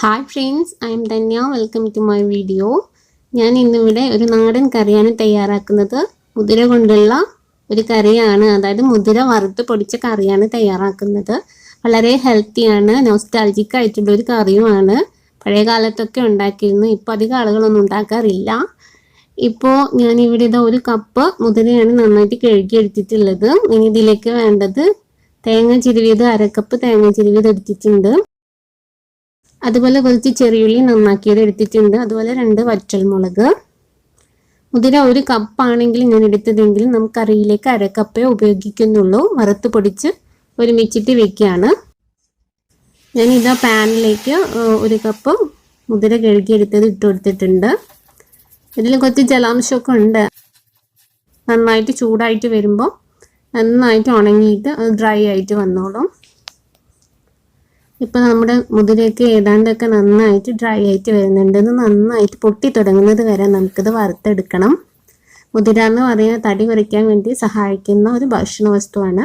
Hi friends I'm Dhanya welcome to my video ഞാൻ ഇന്നിവിടെ ഒരു നാടൻ കറിയാണ് തയ്യാറാക്കുന്നത്. മുതിര കൊണ്ടുള്ള ഒരു കറിയാണ് അതായത് മുതിര വറുത്ത് പൊടിച്ച കറിയാണ് തയ്യാറാക്കുന്നത്. വളരെ ഹെൽത്തിയാണ് നോസ്റ്റാൾജിക് ആയിട്ടുള്ള ഒരു കറിയുമാണ്. പഴയ കാലത്തൊക്കെ ഉണ്ടാക്കിയിരുന്നു ഇപ്പോൾ അധികം ആളുകളൊന്നും ഉണ്ടാക്കാറില്ല. ഇപ്പോൾ ഇവിടെ ഇതാ ഒരു കപ്പ് മുതിരയാണ് നന്നായിട്ട് കഴുകി എടുത്തിട്ടുള്ളത് ഇനി ഇതിലേക്ക് വേണ്ടത് തേങ്ങ ചിരുവിയത് അരക്കപ്പ് തേങ്ങ ചിരുവിയത് എടുത്തിട്ടുണ്ട്. അതുപോലെ കുറച്ച് ചെറിയുള്ളി നന്നാക്കിയത് എടുത്തിട്ടുണ്ട്. അതുപോലെ രണ്ട് വറ്റൽമുളക് മുതിര ഒരു കപ്പാണെങ്കിൽ ഞാൻ എടുത്തതെങ്കിൽ നമുക്ക് കറിയിലേക്ക് അരക്കപ്പേ ഉപയോഗിക്കുന്നുള്ളൂ. വറുത്ത് പൊടിച്ച് ഒരുമിച്ചിട്ട് വെക്കുകയാണ് ഞാൻ ഇതാ പാനിലേക്ക് ഒരു കപ്പ് മുതിര കഴുകിയെടുത്തത് ഇട്ട് കൊടുത്തിട്ടുണ്ട്. ഇതിൽ കുറച്ച് ജലാംശമൊക്കെ ഉണ്ട്. നന്നായിട്ട് ചൂടായിട്ട് വരുമ്പോൾ നന്നായിട്ട് ഉണങ്ങിയിട്ട് ഡ്രൈ ആയിട്ട് വന്നോളും. ഇപ്പം നമ്മുടെ മുതിരയൊക്കെ ഏതാണ്ടൊക്കെ നന്നായിട്ട് ഡ്രൈ ആയിട്ട് വരുന്നുണ്ട്. നന്നായിട്ട് പൊട്ടി തുടങ്ങുന്നത് വരെ നമുക്കിത് വറുത്തെടുക്കണം. മുതിര എന്ന് പറയുന്ന തടി കുറയ്ക്കാൻ വേണ്ടി സഹായിക്കുന്ന ഒരു ഭക്ഷണ വസ്തുവാണ്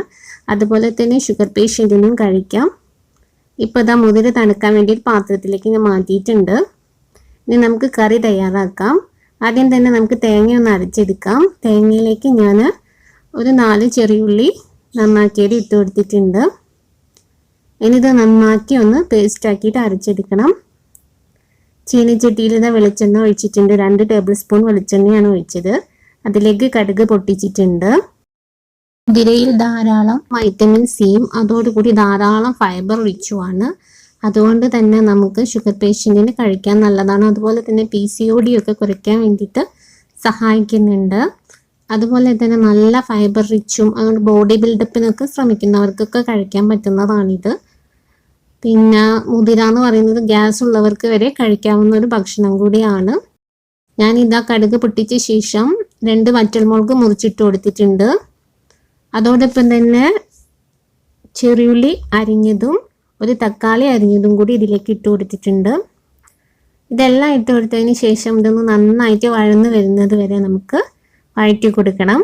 അതുപോലെ തന്നെ ഷുഗർ പേഷ്യന്റിനും കഴിക്കാം. ഇപ്പോൾ ഇതാ മുതിര തണുക്കാൻ വേണ്ടി പാത്രത്തിലേക്ക് ഞാൻ മാറ്റിയിട്ടുണ്ട്. ഇനി നമുക്ക് കറി തയ്യാറാക്കാം. ആദ്യം തന്നെ നമുക്ക് തേങ്ങ ഒന്ന് അരച്ചെടുക്കാം. തേങ്ങയിലേക്ക് ഞാൻ ഒരു നാല് ചെറിയുള്ളി നന്നാക്കിയത് ഇട്ട് കൊടുത്തിട്ടുണ്ട്. ഇനി ഇത് നന്നാക്കി ഒന്ന് പേസ്റ്റ് ആക്കിയിട്ട് അരച്ചെടുക്കണം. ചീനിച്ചട്ടിയിൽ നിന്ന് വെളിച്ചെണ്ണ ഒഴിച്ചിട്ടുണ്ട്. രണ്ട് ടേബിൾ സ്പൂൺ വെളിച്ചെണ്ണയാണ് ഒഴിച്ചത്. അതിലേക്ക് കടുക് പൊട്ടിച്ചിട്ടുണ്ട്. മുതിരയിൽ ധാരാളം വൈറ്റമിൻ സിയും അതോടുകൂടി ധാരാളം ഫൈബർ റിച്ചുമാണ് അതുകൊണ്ട് തന്നെ നമുക്ക് ഷുഗർ പേഷ്യന്റിന് കഴിക്കാൻ നല്ലതാണ്. അതുപോലെ തന്നെ പി സി ഒ ഡി ഒക്കെ കുറയ്ക്കാൻ വേണ്ടിയിട്ട് സഹായിക്കുന്നുണ്ട്. അതുപോലെ തന്നെ നല്ല ഫൈബർ റിച്ചും അതുകൊണ്ട് ബോഡി ബിൽഡപ്പിനൊക്കെ ശ്രമിക്കുന്നവർക്കൊക്കെ കഴിക്കാൻ പറ്റുന്നതാണിത്. പിന്നെ മുതിര എന്ന് പറയുന്നത് ഗ്യാസ് ഉള്ളവർക്ക് വരെ കഴിക്കാവുന്ന ഒരു ഭക്ഷണം കൂടിയാണ്. ഞാൻ ഇതാ കടുക് പൊട്ടിച്ച ശേഷം രണ്ട് വറ്റൽമുളക് മുറിച്ചിട്ട് കൊടുത്തിട്ടുണ്ട്. അതോടൊപ്പം തന്നെ ചെറിയുള്ളി അരിഞ്ഞതും ഒരു തക്കാളി അരിഞ്ഞതും കൂടി ഇതിലേക്ക് ഇട്ട് കൊടുത്തിട്ടുണ്ട്. ഇതെല്ലാം ഇട്ട് കൊടുത്തതിന് ശേഷം ഇതൊന്ന് നന്നായിട്ട് വഴന്ന് വരുന്നത് വരെ നമുക്ക് വഴറ്റി കൊടുക്കണം.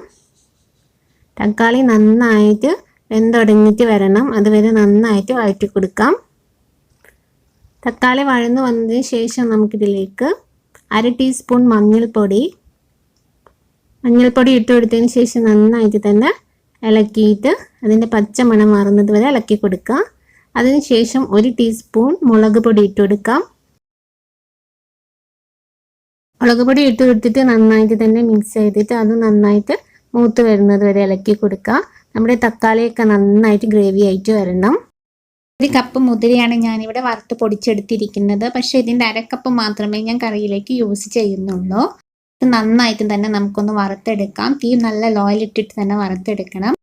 തക്കാളി നന്നായിട്ട് വെന്തുടങ്ങിയിട്ട് വരണം. അതുവരെ നന്നായിട്ട് വഴറ്റി കൊടുക്കാം. തക്കാളി വഴന്ന് വന്നതിന് ശേഷം നമുക്കിതിലേക്ക് അര ടീസ്പൂൺ മഞ്ഞൾപ്പൊടി. മഞ്ഞൾപ്പൊടി ഇട്ട് കൊടുത്തതിന് ശേഷം നന്നായിട്ട് തന്നെ ഇളക്കിയിട്ട് അതിന്റെ പച്ച മണം മാറുന്നത് വരെ ഇളക്കി കൊടുക്കുക. അതിനുശേഷം ഒരു ടീസ്പൂൺ മുളക് പൊടി ഇട്ട് കൊടുക്കാം. മുളക് പൊടി ഇട്ട് കൊടുത്തിട്ട് നന്നായിട്ട് തന്നെ മിക്സ് ചെയ്തിട്ട് അത് നന്നായിട്ട് മൂത്ത് വരുന്നത് വരെ ഇളക്കി കൊടുക്കുക. നമ്മുടെ തക്കാളിയൊക്കെ നന്നായിട്ട് ഗ്രേവി ആയിട്ട് വരണം. ഒരു കപ്പ് മുതിരയാണ് ഞാനിവിടെ വറുത്ത് പൊടിച്ചെടുത്തിരിക്കുന്നത്. പക്ഷെ ഇതിന്റെ അരക്കപ്പ് മാത്രമേ ഞാൻ കറിയിലേക്ക് യൂസ് ചെയ്യുന്നുള്ളൂ. ഇത് നന്നായിട്ട് തന്നെ നമുക്കൊന്ന് വറുത്തെടുക്കാം. തീ നല്ല ലോയിലിട്ടിട്ട് തന്നെ വറുത്തെടുക്കണം.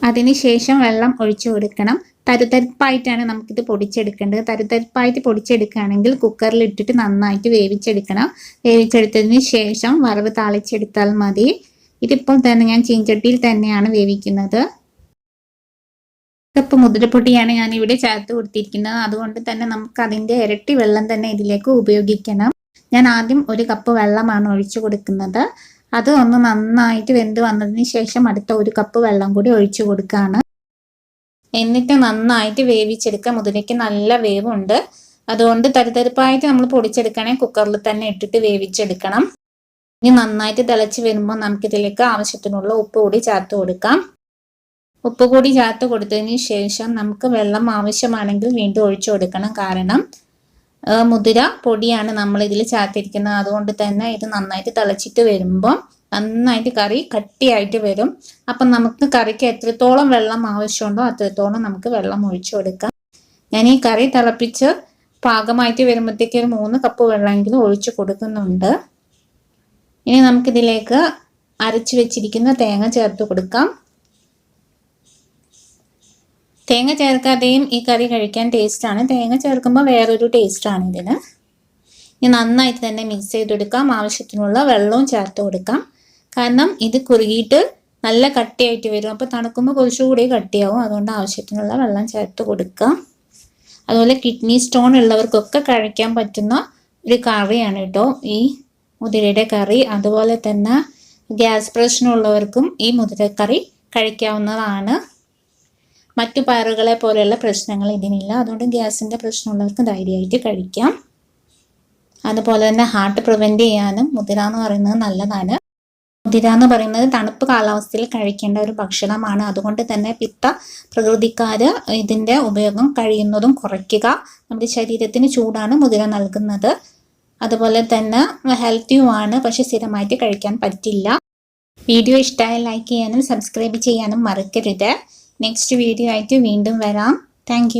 അതിനുശേഷം വെള്ളം ഒഴിച്ചു കൊടുക്കണം. തരുതരിപ്പായിട്ടാണ് നമുക്കിത് പൊടിച്ചെടുക്കേണ്ടത്. തരുതരിപ്പായിട്ട് പൊടിച്ചെടുക്കുകയാണെങ്കിൽ കുക്കറിൽ ഇട്ടിട്ട് നന്നായിട്ട് വേവിച്ചെടുക്കണം. വേവിച്ചെടുത്തതിന് ശേഷം വറവ് താളിച്ചെടുത്താൽ മതി. ഇതിപ്പോൾ തന്നെ ഞാൻ ചീഞ്ചട്ടിയിൽ തന്നെയാണ് വേവിക്കുന്നത്. കപ്പ് മുതിരപ്പൊടിയാണ് ഞാൻ ഇവിടെ ചേർത്ത് കൊടുത്തിരിക്കുന്നത്. അതുകൊണ്ട് തന്നെ നമുക്ക് അതിന്റെ ഇരട്ടി വെള്ളം തന്നെ ഇതിലേക്ക് ഉപയോഗിക്കണം. ഞാൻ ആദ്യം ഒരു കപ്പ് വെള്ളമാണ് ഒഴിച്ചു കൊടുക്കുന്നത്. അത് ഒന്ന് നന്നായിട്ട് വെന്ത് വന്നതിന് ശേഷം അടുത്ത ഒരു കപ്പ് വെള്ളം കൂടി ഒഴിച്ചു കൊടുക്കുകയാണ്. എന്നിട്ട് നന്നായിട്ട് വേവിച്ചെടുക്കുക മുതിരയ്ക്ക് നല്ല വേവുണ്ട്. അതുകൊണ്ട് തരുതരിപ്പായിട്ട് നമ്മൾ പൊടിച്ചെടുക്കണേ കുക്കറിൽ തന്നെ ഇട്ടിട്ട് വേവിച്ചെടുക്കണം. ഇനി നന്നായിട്ട് തിളച്ച് വരുമ്പോൾ നമുക്കിതിലേക്ക് ആവശ്യത്തിനുള്ള ഉപ്പ് കൂടി ചേർത്ത് കൊടുക്കാം. ഉപ്പ് കൂടി ചേർത്ത് കൊടുത്തതിന് ശേഷം നമുക്ക് വെള്ളം ആവശ്യമാണെങ്കിൽ വീണ്ടും ഒഴിച്ചു കൊടുക്കണം. കാരണം മുതിര പൊടിയാണ് നമ്മൾ ഇതിൽ ചേർത്തിരിക്കുന്നത് അതുകൊണ്ട് തന്നെ ഇത് നന്നായിട്ട് തിളച്ചിട്ട് വരുമ്പോൾ നന്നായിട്ട് കറി കട്ടിയായിട്ട് വരും. അപ്പം നമുക്ക് കറിക്ക് എത്രത്തോളം വെള്ളം ആവശ്യമുണ്ടോ അത്രത്തോളം നമുക്ക് വെള്ളം ഒഴിച്ചു കൊടുക്കാം. ഞാൻ ഈ കറി തിളപ്പിച്ച് പാകമായിട്ട് വരുമ്പോഴത്തേക്ക് ഒരു മൂന്ന് കപ്പ് വെള്ളമെങ്കിലും ഒഴിച്ചു കൊടുക്കുന്നുണ്ട്. ഇനി നമുക്കിതിലേക്ക് അരച്ചു വെച്ചിരിക്കുന്ന തേങ്ങ ചേർത്ത് കൊടുക്കാം. തേങ്ങ ചേർക്കാതെയും ഈ കറി കഴിക്കാൻ ടേസ്റ്റാണ് തേങ്ങ ചേർക്കുമ്പോൾ വേറൊരു ടേസ്റ്റാണ് ഇതിന് ഇനി നന്നായിട്ട് തന്നെ മിക്സ് ചെയ്തെടുക്കാം. ആവശ്യത്തിനുള്ള വെള്ളവും ചേർത്ത് കൊടുക്കാം. കാരണം ഇത് കുറുകിയിട്ട് നല്ല കട്ടിയായിട്ട് വരും. അപ്പോൾ തണുക്കുമ്പോൾ കുറച്ചുകൂടി കട്ടിയാവും. അതുകൊണ്ട് ആവശ്യത്തിനുള്ള വെള്ളം ചേർത്ത് കൊടുക്കാം. അതുപോലെ കിഡ്നി സ്റ്റോൺ ഉള്ളവർക്കൊക്കെ കഴിക്കാൻ പറ്റുന്ന ഒരു കറിയാണ് കേട്ടോ ഈ മുതിരയുടെ കറി. അതുപോലെ തന്നെ ഗ്യാസ് പ്രശ്നമുള്ളവർക്കും ഈ മുതിരക്കറി കഴിക്കാവുന്നതാണ്. മറ്റു പയറുകളെ പോലെയുള്ള പ്രശ്നങ്ങൾ ഇതിനില്ല. അതുകൊണ്ട് ഗ്യാസിന്റെ പ്രശ്നമുള്ളവർക്ക് ധൈര്യമായിട്ട് കഴിക്കാം. അതുപോലെ തന്നെ ഹാർട്ട് പ്രിവെന്റ് ചെയ്യാനും മുതിര എന്ന് പറയുന്നത് നല്ലതാണ്. മുതിര എന്ന് പറയുന്നത് തണുപ്പ് കാലാവസ്ഥയിൽ കഴിക്കേണ്ട ഒരു ഭക്ഷണമാണ്. അതുകൊണ്ട് തന്നെ പിത്ത പ്രകൃതിക്കാർ ഇതിന്റെ ഉപയോഗം കഴിയുന്നതും കുറയ്ക്കുക. നമ്മുടെ ശരീരത്തിന് ചൂടാണ് മുതിര നൽകുന്നത്. അതുപോലെ തന്നെ ഹെൽത്തിയുമാണ് പക്ഷെ സ്ഥിരമായിട്ട് കഴിക്കാൻ പറ്റില്ല. വീഡിയോ ഇഷ്ടമായി ലൈക്ക് ചെയ്യാനും സബ്സ്ക്രൈബ് ചെയ്യാനും മറക്കരുത്. നെക്സ്റ്റ് വീഡിയോ ആയിട്ട് വീണ്ടും വരാം. താങ്ക്